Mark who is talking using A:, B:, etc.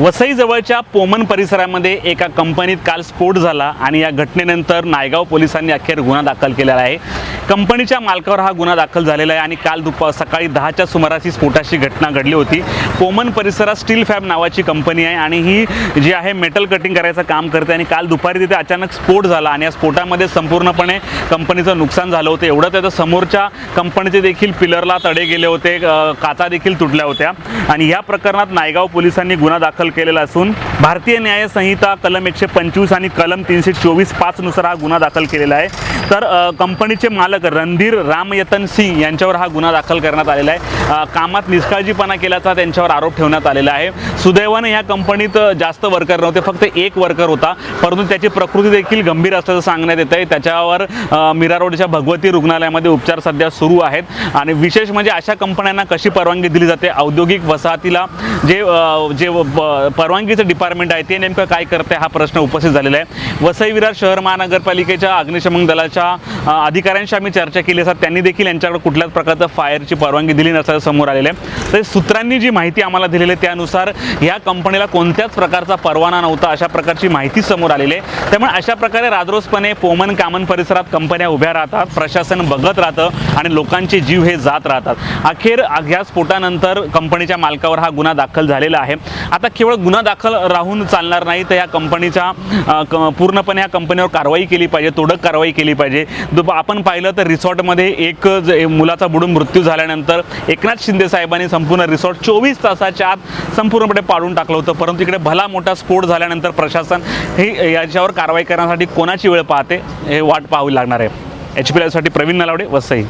A: वसईजवळच्या पोमन परिसरामध्ये एका कंपनीत काल स्फोट झाला आणि या घटनेनंतर नायगाव पोलिसांनी अखेर गुन्हा दाखल केलेला आहे. कंपनीच्या मालकावर हा गुन्हा दाखल झालेला आहे आणि काल दुपार सकाळी दहाच्या सुमारास ही स्फोटाची घटना घडली होती. पोमन परिसरात स्टील फॅब नावाची कंपनी आहे आणि ही जी आहे मेटल कटिंग करायचं काम करते आणि काल दुपारी तिथे अचानक स्फोट झाला आणि या स्फोटामध्ये संपूर्णपणे कंपनीचं नुकसान झालं होतं. एवढं त्याचं समोरच्या कंपनीचे देखील पिलरला तडे गेले होते काचा देखील तुटल्या होत्या. आणि या प्रकरणात नायगाव पोलिसांनी गुन्हा दाखल केलेला असून भारतीय न्यायसंहिता कलम एकशे पंचवीस आणि कलम तीनशे चोवीस पाचनुसार हा गुन्हा दाखल केलेला आहे. तर कंपनीचे मालक रणधीर रामयतन सिंग यांच्यावर हा गुन्हा दाखल करण्यात आलेला आहे. कामात निष्काळजीपणा केल्याचा त्यांच्यावर आरोप ठेवण्यात आलेला आहे. सुदैवाने या कंपनीत जास्त वर्कर नव्हते फक्त एक वर्कर होता. परंतु त्याची प्रकृती देखील गंभीर असल्याचं सांगण्यात येत आहे त्याच्यावर मीरा रोडच्या भगवती रुग्णालयामध्ये उपचार सध्या सुरू आहेत. आणि विशेष म्हणजे अशा कंपन्यांना कशी परवानगी दिली जाते? औद्योगिक वसाहतीला जे जे परवानगीचं डिपार्टमेंट आहे ते नेमकं काय करते हा प्रश्न उपस्थित झालेला आहे. वसई विरार शहर महानगरपालिकेच्या अग्निशमन दलाच्या अ, अधिकाऱ्यांशी आम्ही चर्चा केली असतात त्यांनी देखील यांच्याकडे कुठल्याच प्रकारचं फायरची परवानगी दिली नसल्याचं समोर आलेलं आहे. तर सूत्रांनी जी माहिती आम्हाला दिलेली आहे त्यानुसार या कंपनीला कोणत्याच प्रकारचा परवाना नव्हता अशा प्रकारची माहिती समोर आलेली आहे. त्यामुळे अशा प्रकारे राजरोसपणे पोमन कामन परिसरात कंपन्या उभ्या राहतात प्रशासन बघत राहतं आणि लोकांचे जीव हे जात राहतात. अखेर ह्या स्फोटानंतर कंपनीच्या मालकावर हा गुन्हा दाखल झालेला आहे. आता केवळ गुन्हा दाखल राहून चालणार नाही तर या कंपनीच्या क- पूर्णपणे या कंपनीवर कारवाई केली पाहिजे तोडक कारवाई केली पाहिजे. दुप आपण पाहिलं तर रिसॉर्टमध्ये एक मुलाचा बुडून मृत्यू झाल्यानंतर एकनाथ शिंदे साहेबांनी संपूर्ण रिसॉर्ट चोवीस तासाच्या आत संपूर्णपणे पाडून टाकलं होतं. परंतु इकडे भला मोठा स्फोट झाल्यानंतर प्रशासन हे याच्यावर कारवाई करण्यासाठी कोणाची वेळ पाहते हे वाट पाहावी लागणार आहे. एच पी एलसाठी प्रवीण नलावडे वसई.